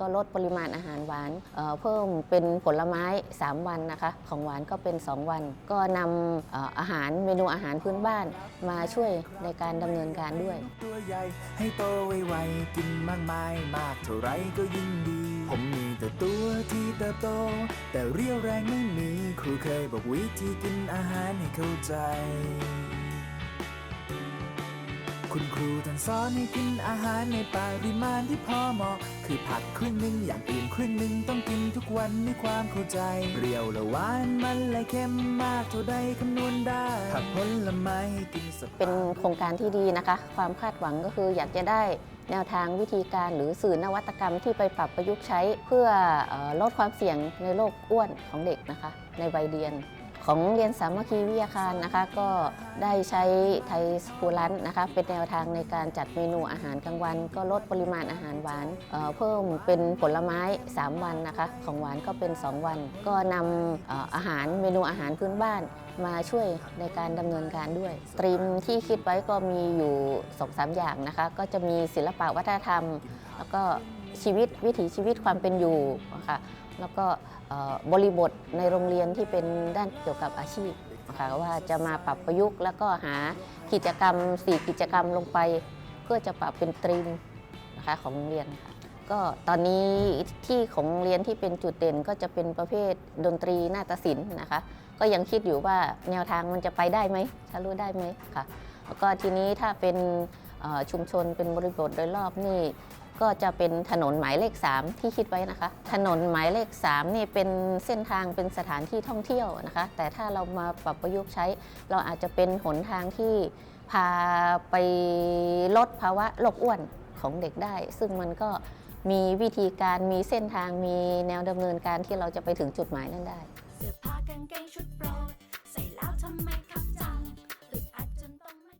ก็ลดปริมาณอาหารหวานเเพิ่มเป็นผลไม้ 3 วันนะคะ ของหวานก็เป็น 2 วัน ก็นำอ่อาหารเมนูอาหารพื้นบ้านมาช่วยในการดำเนินการด้วย ตัวใหญ่ให้โตไวๆกินมากมายมากเท่าไรก็ยิ่งดี ผมมีแต่ตัวที่เติบโต แต่เรียวแรงไม่มี ครูเคยบอกวิธีกินอาหารให้เข้าใจ คุณครูท่านสอนให้กินอาหารในปริมาณที่พอเหมาะ คือผักครึ่งหนึ่งอย่างอื่นครึ่งหนึ่งต้องกินทุกวันด้วยความเข้าใจ เปรี้ยวและหวานมันและเค็มมากเท่าใดคำนวณได้ผักผลไม้กินสเป็นโครงการที่ดีนะคะ ความคาดหวังก็คืออยากจะได้แนวทางวิธีการหรือสื่อนวัตกรรมที่ไปปรับประยุกต์ใช้ เพื่อเออลดความเสี่ยงในโรคอ้วนของเด็กนะคะ ในวัยเรียน ของเรียนสามัคคีวิทยาคารนะคะ ก็ได้ใช้ไทยสคูลันนะคะ เป็นแนวทางในการจัดเมนูอาหารกลางวัน ก็ลดปริมาณอาหารหวานเเพิ่มเป็นผลไม้ 3 วันนะคะ ของหวานก็เป็น 2 วัน ก็นำออาหารเมนูอาหารพื้นบ้านมาช่วยในการดำเนินการด้วย สตรีมที่คิดไว้ก็มีอยู่2อสอย่างนะคะ ก็จะมีศิลปะวัฒนธรรม แล้วก็ชีวิตวิถีชีวิตความเป็นอยู่นะคะแล้วก็บริบทในโรงเรียนที่เป็นด้านเกี่ยวกับอาชีพนะคะว่าจะมาปรับประยุกต์ แล้วก็หากิจกรรม 4 กิจกรรมลงไป เพื่อจะปรับเป็นตรีมนะคะของโรงเรียนค่ะก็ตอนนี้ที่ของเรียนที่เป็นจุดเด่นก็จะเป็นประเภทดนตรีนาฏศิลป์นะคะ ก็ยังคิดอยู่ว่าแนวทางมันจะไปได้ไหมทะลุได้ไหมค่ะแล้วก็ทีนี้ถ้าเป็นชุมชนเป็นบริบทโดยรอบนี่ ก็จะเป็นถนนหมายเลข 3 ที่คิดไว้นะคะ ถนนหมายเลข 3 นี่เป็นเส้นทางเป็นสถานที่ท่องเที่ยวนะคะ แต่ถ้าเรามาปรับประยุกต์ใช้ เราอาจจะเป็นหนทางที่พาไปลดภาวะโรคอ้วนของเด็กได้ ซึ่งมันก็มีวิธีการมีเส้นทางมีแนวดำเนินการที่เราจะไปถึงจุดหมายนั้นได้